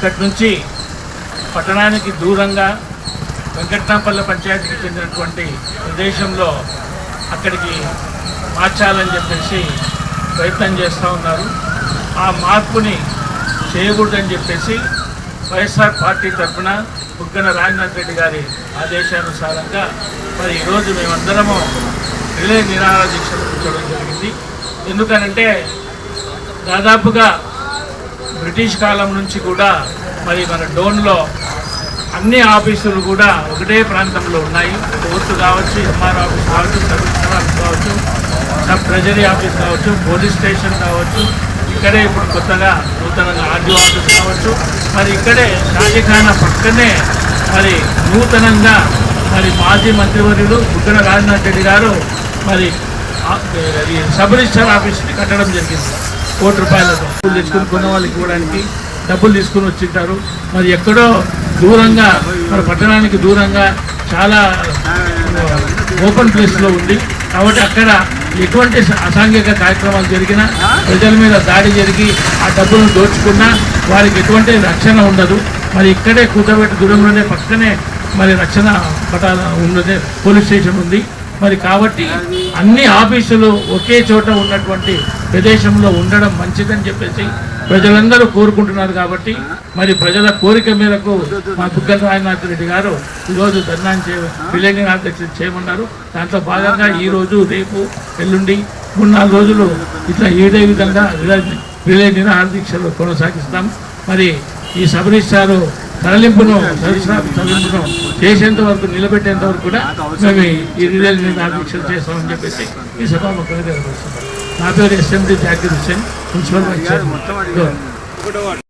ఇక్కడి నుంచి పట్టణానికి దూరంగా వెంకట్నాపల్లి పంచాయతీకి చెందినటువంటి ప్రదేశంలో అక్కడికి మార్చాలని చెప్పేసి ప్రయత్నం చేస్తూ ఉన్నారు. ఆ మార్పుని చేయకూడదని చెప్పేసి వైఎస్ఆర్ పార్టీ తరఫున బుగ్గన రాజనాథ్ రెడ్డి గారి ఆదేశానుసారంగా మరి ఈరోజు మేమందరము రిలే నిరాహార దీక్షలు జరిగింది. ఎందుకనంటే దాదాపుగా బ్రిటిష్ కాలం నుంచి కూడా మరి మన డోన్లో అన్ని ఆఫీసులు కూడా ఒకటే ప్రాంతంలో ఉన్నాయి. కోర్టు కావచ్చు ఎంఆర్ ఆఫీస్ కావచ్చు కమిషనర్ ఆఫీస్ కావచ్చు సబ్ ట్రెజరీ ఆఫీస్ కావచ్చు పోలీస్ స్టేషన్ కావచ్చు ఇక్కడే ఇప్పుడు కొత్తగా నూతనంగా ఆర్డీఓ ఆఫీస్ కావచ్చు. మరి ఇక్కడే షాజీఖానా పక్కనే మరి నూతనంగా మరి మాజీ మంత్రివర్యులు బుగ్గన రాజనాథ్ రెడ్డి గారు మరి సబ్ రిజిస్టర్ ఆఫీస్ని కట్టడం జరిగింది. కోటి రూపాయలతో డబ్బులు తెచ్చుకుని కొన్న వాళ్ళకి ఇవ్వడానికి డబ్బులు తీసుకుని వచ్చింటారు. మరి ఎక్కడో దూరంగా మరి పట్టణానికి దూరంగా చాలా ఓపెన్ ప్లేస్లో ఉంది. కాబట్టి అక్కడ ఎటువంటి అసాంఘిక కార్యక్రమాలు జరిగినా ప్రజల మీద దాడి జరిగి ఆ డబ్బులను దోచుకున్నా వారికి ఎటువంటి రక్షణ ఉండదు. మరి ఇక్కడే కూతబెట్టి దూరంలోనే పక్కనే మరి రక్షణ పటాల ఉన్నదే పోలీస్ స్టేషన్ ఉంది. మరి కాబట్టి అన్ని ఆఫీసులు ఒకే చోట ఉన్నటువంటి ప్రదేశంలో ఉండడం మంచిదని చెప్పేసి ప్రజలందరూ కోరుకుంటున్నారు కాబట్టి మరి ప్రజల కోరిక మేరకు మా దుగ్గ రాజనాథ్ రెడ్డి గారు ఈరోజు ధర్నాన్ని చే విలేకరణ అధ్యక్షులు చేయమన్నారు. దాంట్లో భాగంగా ఈరోజు రేపు ఎల్లుండి మూడు నాలుగు రోజులు ఇట్లా ఏదే విధంగా విలే- విలే నిరాహార దీక్షలు కొనసాగిస్తాం. మరి ఈ సబరిస్తారు తరలింపును తరలింపును చేసేంత వరకు నిలబెట్టేంత వరకు కూడా మేము ఈ రిలే నిరాహార దీక్షలు చేస్తామని చెప్పేసి ఈ సభాముఖంగా తెలియజేస్తున్నాం నా పేరు SMD Zakir Hussain municipal vice.